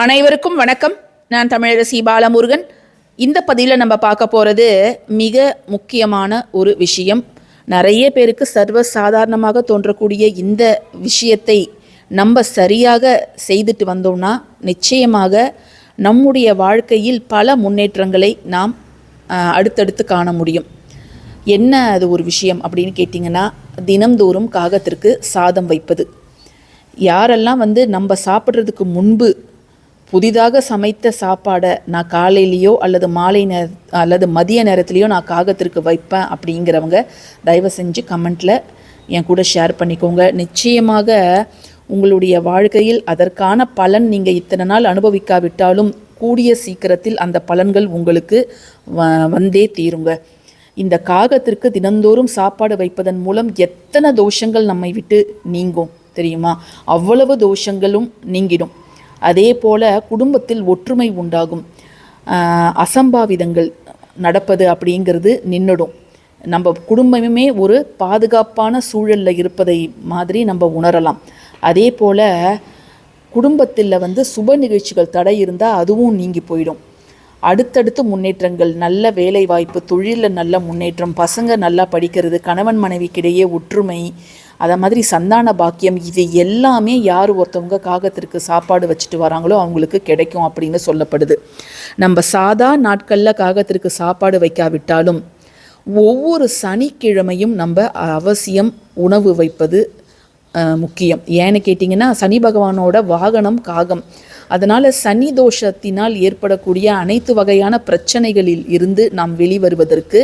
அனைவருக்கும் வணக்கம். நான் தமிழரசி பாலமுருகன். இந்த பதிவில் நம்ம பார்க்க போகிறது மிக முக்கியமான ஒரு விஷயம். நிறைய பேருக்கு சர்வ சாதாரணமாக தோன்றக்கூடிய இந்த விஷயத்தை நம்ம சரியாக செய்துட்டு வந்தோம்னா நிச்சயமாக நம்முடைய வாழ்க்கையில் பல முன்னேற்றங்களை நாம் அடுத்தடுத்து காண முடியும். என்ன அது ஒரு விஷயம் அப்படின்னு கேட்டிங்கன்னா தினம்தோறும் காகத்திற்கு சாதம் வைப்பது. யாரெல்லாம் வந்து நம்ம சாப்பிட்றதுக்கு முன்பு புதிதாக சமைத்த சாப்பாடை நான் காலையிலேயோ அல்லது மாலை நேர அல்லது மதிய நேரத்துலேயோ நான் காகத்திற்கு வைப்பேன் அப்படிங்கிறவங்க தயவு செஞ்சு கமெண்ட்டில் என் கூட ஷேர் பண்ணிக்கோங்க. நிச்சயமாக உங்களுடைய வாழ்க்கையில் அதற்கான பலன் நீங்கள் இத்தனை நாள் அனுபவிக்காவிட்டாலும் கூடிய சீக்கிரத்தில் அந்த பலன்கள் உங்களுக்கு வ- வந்தே தீருங்க. இந்த காகத்திற்கு தினந்தோறும் சாப்பாடு வைப்பதன் மூலம் எத்தனை தோஷங்கள் நம்மை விட்டு நீங்கும் தெரியுமா? அவ்வளவு தோஷங்களும் நீங்கிடும். அதே போல குடும்பத்தில் ஒற்றுமை உண்டாகும். அசம்பாவிதங்கள் நடப்பது அப்படிங்கிறது நின்றுடும் நம்ம குடும்பமுமே ஒரு பாதுகாப்பான சூழலில் இருப்பதை மாதிரி நம்ம உணரலாம். அதே போல் குடும்பத்தில் வந்து சுப நிகழ்ச்சிகள் தடை இருந்தால் அதுவும் நீங்கி போயிடும். அடுத்தடுத்து முன்னேற்றங்கள் நல்ல வேலை வாய்ப்பு தொழிலில் நல்ல முன்னேற்றம் பசங்க நல்லா படிக்கிறது கணவன் மனைவிக்கிடையே ஒற்றுமை அதை மாதிரி சந்தான பாக்கியம் இது எல்லாமே யார் ஒருத்தவங்க காகத்திற்கு சாப்பாடு வச்சுட்டு வராங்களோ அவங்களுக்கு கிடைக்கும் அப்படின்னு சொல்லப்படுது. நம்ம சாதா நாட்களில் காகத்திற்கு சாப்பாடு வைக்காவிட்டாலும் ஒவ்வொரு சனிக்கிழமையும் நம்ம அவசியம் உணவு வைப்பது முக்கியம். ஏன்னு கேட்டிங்கன்னா சனி பகவானோட வாகனம் காகம். அதனால் சனி தோஷத்தினால் ஏற்படக்கூடிய அனைத்து வகையான பிரச்சனைகளில் இருந்து நாம் வெளிவருவதற்கு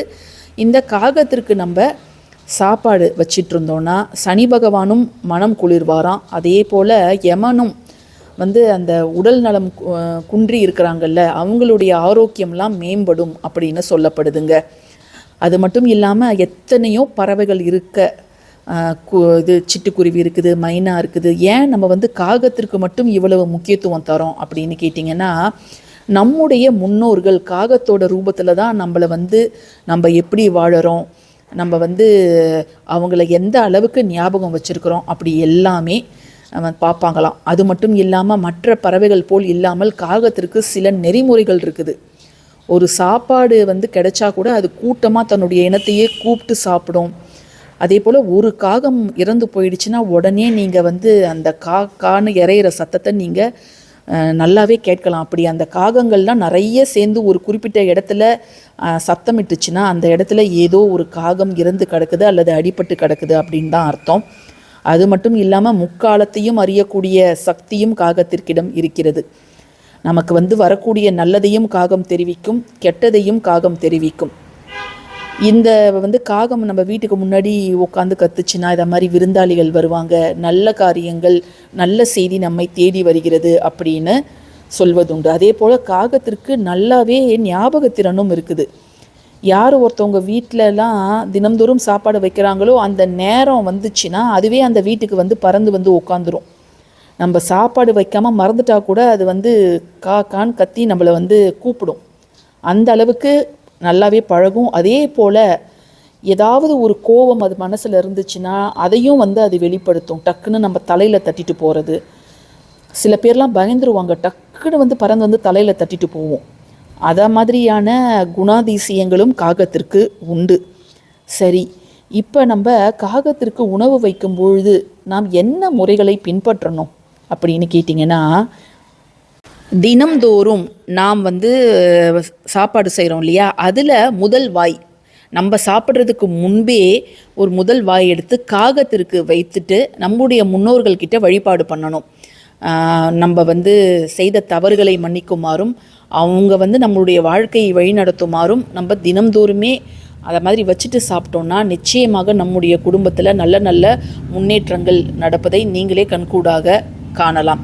இந்த காகத்திற்கு நம்ம சாப்பாடு வச்சிட்டுருந்தோன்னா சனி பகவானும் மனம் குளிர்வாராம். அதே போல் யமனும் வந்து அந்த உடல் நலம் கு- குன்றி இருக்கிறாங்கல்ல அவங்களுடைய ஆரோக்கியம்லாம் மேம்படும் அப்படின்னு சொல்லப்படுதுங்க. அது மட்டும் இல்லாமல் எத்தனையோ பறவைகள் இருக்க கு- இது சிட்டுக்குருவி இருக்குது மைனா இருக்குது. ஏன் நம்ம வந்து காகத்திற்கு மட்டும் இவ்வளவு முக்கியத்துவம் தரோம் அப்படின்னு கேட்டிங்கன்னா நம்முடைய முன்னோர்கள் காகத்தோட ரூபத்தில் தான் நம்மளை வந்து நம்ம எப்படி வாழறோம் நம்ம வந்து அவங்கள எந்த அளவுக்கு ஞாபகம் வச்சுருக்கிறோம் அப்படி எல்லாமே பார்ப்பாங்களாம். அது மட்டும் இல்லாமல் மற்ற பறவைகள் போல் இல்லாமல் காகத்திற்கு சில நெறிமுறைகள் இருக்குது. ஒரு சாப்பாடு வந்து கிடைச்சா கூட அது கூட்டமாக தன்னுடைய இனத்தையே கூப்பிட்டு சாப்பிடும். அதே போல் ஒரு காகம் இறந்து போயிடுச்சுன்னா உடனே நீங்கள் வந்து அந்த கா கான்னு இறையிற சத்தத்தை நீங்கள் நல்லாவே கேட்கலாம். அப்படி அந்த காகங்கள்லாம் நிறைய சேர்ந்து ஒரு குறிப்பிட்ட இடத்துல சத்தமிட்டுச்சுன்னா அந்த இடத்துல ஏதோ ஒரு காகம் இறந்து கிடக்குது அல்லது அடிபட்டு கிடக்குது அப்படின்னு தான் அர்த்தம். அது மட்டும் இல்லாமல் முக்காலத்தையும் அறியக்கூடிய சக்தியும் காகத்திற்கிடம் இருக்கிறது. நமக்கு வந்து வரக்கூடிய நல்லதையும் காகம் தெரிவிக்கும் கெட்டதையும் காகம் தெரிவிக்கும். இந்த வந்து காகம் நம்ம வீட்டுக்கு முன்னாடி உட்காந்து கத்துச்சுன்னா இதை மாதிரி விருந்தாளிகள் வருவாங்க. நல்ல காரியங்கள் நல்ல செய்தி நம்மை தேடி வருகிறது அப்படின்னு சொல்வதுண்டு. அதே போல் காகத்திற்கு நல்லாவே ஞாபகத்திறனும் இருக்குது. யார் ஒருத்தவங்க வீட்டிலலாம் தினம்தோறும் சாப்பாடு வைக்கிறாங்களோ அந்த நேரம் வந்துச்சுன்னா அதுவே அந்த வீட்டுக்கு வந்து பறந்து வந்து உட்காந்துரும் நம்ம சாப்பாடு வைக்காமல் மறந்துட்டா கூட அது வந்து கா கான் கத்தி நம்மளை வந்து கூப்பிடும். அந்த அளவுக்கு நல்லாவே பழகும். அதே போல் ஏதாவது ஒரு கோபம் அது மனசில் இருந்துச்சுன்னா அதையும் வந்து அது வெளிப்படுத்தும். டக்குன்னு நம்ம தலையில் தட்டிட்டு போகிறது சில பேர்லாம் பயந்துருவாங்க. டக்குன்னு வந்து பறந்து வந்து தலையில் தட்டிட்டு போவோம். அதை மாதிரியான குணாதிசயங்களும் காகத்திற்கு உண்டு. சரி இப்போ நம்ம காகத்திற்கு உணவு வைக்கும் பொழுது நாம் என்ன முறைகளை பின்பற்றணும் அப்படின்னு கேட்டிங்கன்னா தினம்தோறும் நாம் வந்து சாப்பாடு செய்கிறோம் இல்லையா? அதில் முதல் வாய். நம்ம சாப்பிட்றதுக்கு முன்பே ஒரு முதல் வாய் எடுத்து காகத்திற்கு வைத்துட்டு நம்முடைய முன்னோர்கள்கிட்ட வழிபாடு பண்ணணும். நம்ம வந்து செய்த தவறுகளை மன்னிக்குமாறும் அவங்க வந்து நம்மளுடைய வாழ்க்கையை வழிநடத்துமாறும் நம்ம தினம்தோறுமே அதை மாதிரி வச்சுட்டு சாப்பிட்டோம்னா நிச்சயமாக நம்முடைய குடும்பத்தில் நல்ல நல்ல முன்னேற்றங்கள் நடப்பதை நீங்களே கண்கூடாக காணலாம்.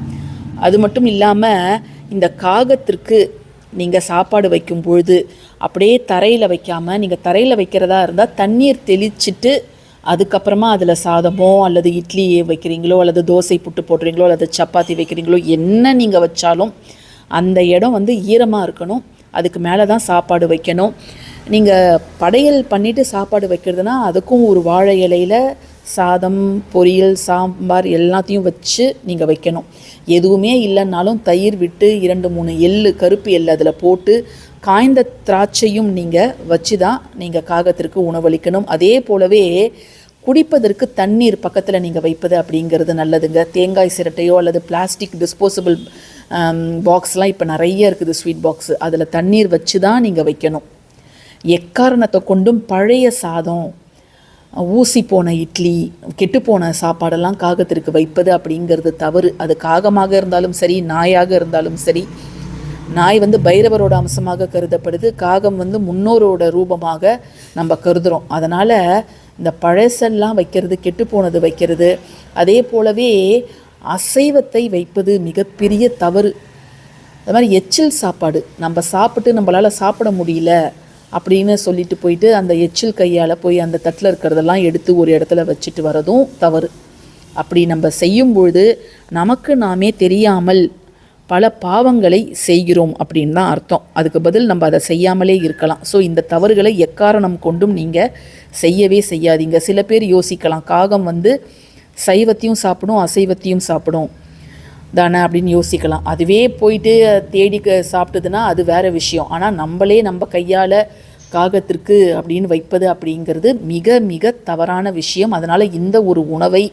அது மட்டும் இல்லாமல் இந்த காகத்திற்கு நீங்கள் சாப்பாடு வைக்கும் பொழுது அப்படியே தரையில் வைக்காமல் நீங்கள் தரையில் வைக்கிறதா இருந்தால் தண்ணீர் தெளிச்சிட்டு அதுக்கப்புறமா அதில் சாதமோ அல்லது இட்லி வைக்கிறீங்களோ அல்லது தோசை புட்டு போடுறீங்களோ அல்லது சப்பாத்தி வைக்கிறீங்களோ என்ன நீங்கள் வச்சாலும் அந்த இடம் வந்து ஈரமாக இருக்கணும். அதுக்கு மேலே தான் சாப்பாடு வைக்கணும். நீங்கள் படையல் பண்ணிவிட்டு சாப்பாடு வைக்கிறதுனா அதுக்கும் ஒரு வாழை இலையில் சாதம் பொரியல் சாம்பார் எல்லாத்தையும் வச்சு நீங்கள் வைக்கணும். எதுவுமே இல்லைன்னாலும் தயிர் விட்டு இரண்டு மூணு எள்ளு கருப்பு எள்ளு அதில் போட்டு காய்ந்த திராட்சையும் நீங்கள் வச்சு தான் நீங்கள் காகத்திற்கு உணவளிக்கணும். அதே போலவே குடிப்பதற்கு தண்ணீர் பக்கத்தில் நீங்கள் வைப்பது அப்படிங்கிறது நல்லதுங்க. தேங்காய் சிரட்டையோ அல்லது பிளாஸ்டிக் டிஸ்போசபிள் பாக்ஸ்லாம் இப்போ நிறைய இருக்குது ஸ்வீட் பாக்ஸு. அதில் தண்ணீர் வச்சு தான் நீங்கள் வைக்கணும். எக்காரணத்தை கொண்டும் பழைய சாதம் ஊசி போன இட்லி கெட்டுப்போன சாப்பாடெல்லாம் காகத்திற்கு வைப்பது அப்படிங்கிறது தவறு. அது காகமாக இருந்தாலும் சரி நாயாக இருந்தாலும் சரி. நாய் வந்து பைரவரோட அம்சமாக கருதப்படுது. காகம் வந்து முன்னோரோட ரூபமாக நம்ம கருதுகிறோம் அதனால் இந்த பழசெல்லாம் வைக்கிறது கெட்டுப்போனது வைக்கிறது அதே போலவே அசைவத்தை வைப்பது மிகப்பெரிய தவறு. அது மாதிரி எச்சில் சாப்பாடு. நம்ம சாப்பிட்டு நம்மளால் சாப்பிட முடியல. அப்படின்னு சொல்லிட்டு போயிட்டு அந்த எச்சில் கையால் போய் அந்த தட்டில் இருக்கிறதெல்லாம் எடுத்து ஒரு இடத்துல வச்சுட்டு வரதும் தவறு. அப்படி நம்ம செய்யும்பொழுது நமக்கு நாமே தெரியாமல் பல பாவங்களை செய்கிறோம் அப்படின்னு தான் அர்த்தம். அதுக்கு பதில் நம்ம அதை செய்யாமலே இருக்கலாம். ஸோ இந்த தவறுகளை எக்காரணம் கொண்டும் நீங்கள் செய்யவே செய்யாதீங்க. சில பேர் யோசிக்கலாம். காகம் வந்து சைவத்தையும் சாப்பிடும் அசைவத்தையும் சாப்பிடும். தானே அப்படின்னு யோசிக்கலாம். அதுவே போயிட்டு தேடி சாப்பிட்டதுன்னா அது வேற விஷயம். ஆனால் நம்மளே நம்ம கையால் காகத்திற்கு அப்படின்னு வைப்பது அப்படிங்கிறது மிக மிக தவறான விஷயம். அதனால் இந்த ஒரு உணவை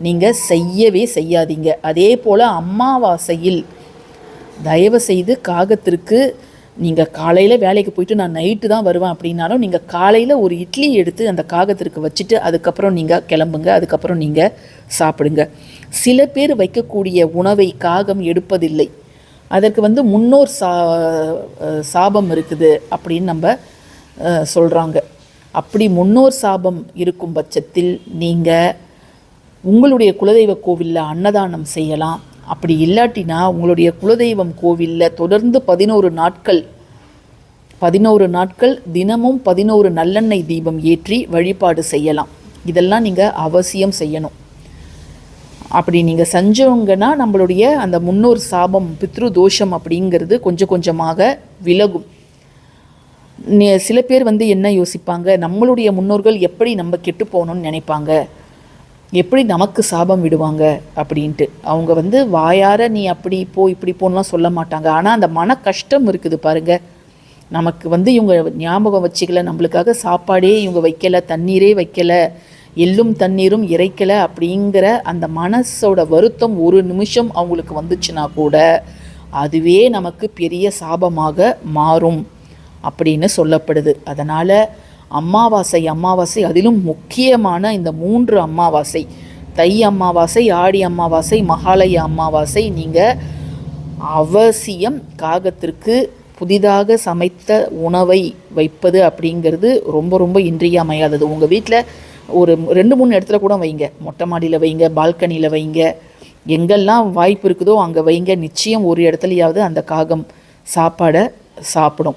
நீங்கள் செய்யவே செய்யாதீங்க. அதே போல் அமாவாசையில் தயவு செய்து காகத்திற்கு நீங்கள் காலையில் வேலைக்கு போயிட்டு நான் நைட்டு தான் வருவேன் அப்படின்னாலும் நீங்கள் காலையில் ஒரு இட்லி எடுத்து அந்த காகத்திற்கு வச்சுட்டு அதுக்கப்புறம் நீங்கள் கிளம்புங்க அதுக்கப்புறம் நீங்கள் சாப்பிடுங்க. சில பேர் வைக்கக்கூடிய உணவை காகம் எடுப்பதில்லை. அதற்கு வந்து முன்னோர் சா சாபம் இருக்குது அப்படின்னு நம்ம சொல்கிறாங்க அப்படி முன்னோர் சாபம் இருக்கும் பட்சத்தில் நீங்கள் உங்களுடைய குலதெய்வ கோவிலில் அன்னதானம் செய்யலாம். அப்படி இல்லாட்டினா உங்களுடைய குலதெய்வம் கோவிலில் தொடர்ந்து பதினோரு நாட்கள் பதினோரு நாட்கள் தினமும் பதினோரு நல்லெண்ணெய் தீபம் ஏற்றி வழிபாடு செய்யலாம். இதெல்லாம் நீங்கள் அவசியம் செய்யணும். அப்படி நீங்கள் செஞ்சவங்கன்னா நம்மளுடைய அந்த முன்னோர் சாபம் பித்ரு தோஷம் அப்படிங்கிறது கொஞ்சம் கொஞ்சமாக விலகும். சில பேர் வந்து என்ன யோசிப்பாங்க? நம்மளுடைய முன்னோர்கள் எப்படி நம்ம கெட்டு போகணும்னு நினைப்பாங்க? எப்படி நமக்கு சாபம் விடுவாங்க அப்படின்ட்டு. அவங்க வந்து வாயார நீ அப்படி போ இப்படி போன்லாம் சொல்ல மாட்டாங்க. ஆனால் அந்த மன கஷ்டம் இருக்குது பாருங்க. நமக்கு வந்து இவங்க ஞாபகம் வச்சுக்கல நம்மளுக்காக சாப்பாடே இவங்க வைக்கல தண்ணீரே வைக்கல எள்ளும் தண்ணீரும் இறைக்கலை அப்படிங்கிற அந்த மனசோட வருத்தம் ஒரு நிமிஷம் அவங்களுக்கு வந்துச்சுன்னா கூட அதுவே நமக்கு பெரிய சாபமாக மாறும் அப்படின்னு சொல்லப்படுது. அதனால் அமாவாசை அமாவாசை அதிலும் முக்கியமான இந்த மூன்று அமாவாசை தை அமாவாசை ஆடி அமாவாசை மகாலய அமாவாசை நீங்கள் அவசியம் காகத்திற்கு புதிதாக சமைத்த உணவை வைப்பது அப்படிங்கிறது ரொம்ப ரொம்ப இன்றியமையாதது உங்கள் வீட்டில் ஒரு ரெண்டு மூணு இடத்துல கூட வைங்க. மொட்டை மாடியில் வைங்க பால்கனியில் வைங்க. எங்கெல்லாம் வாய்ப்பு இருக்குதோ அங்கே வைங்க. நிச்சயம் ஒரு இடத்துலையாவது அந்த காகம் சாப்பாடை சாப்பிடும்.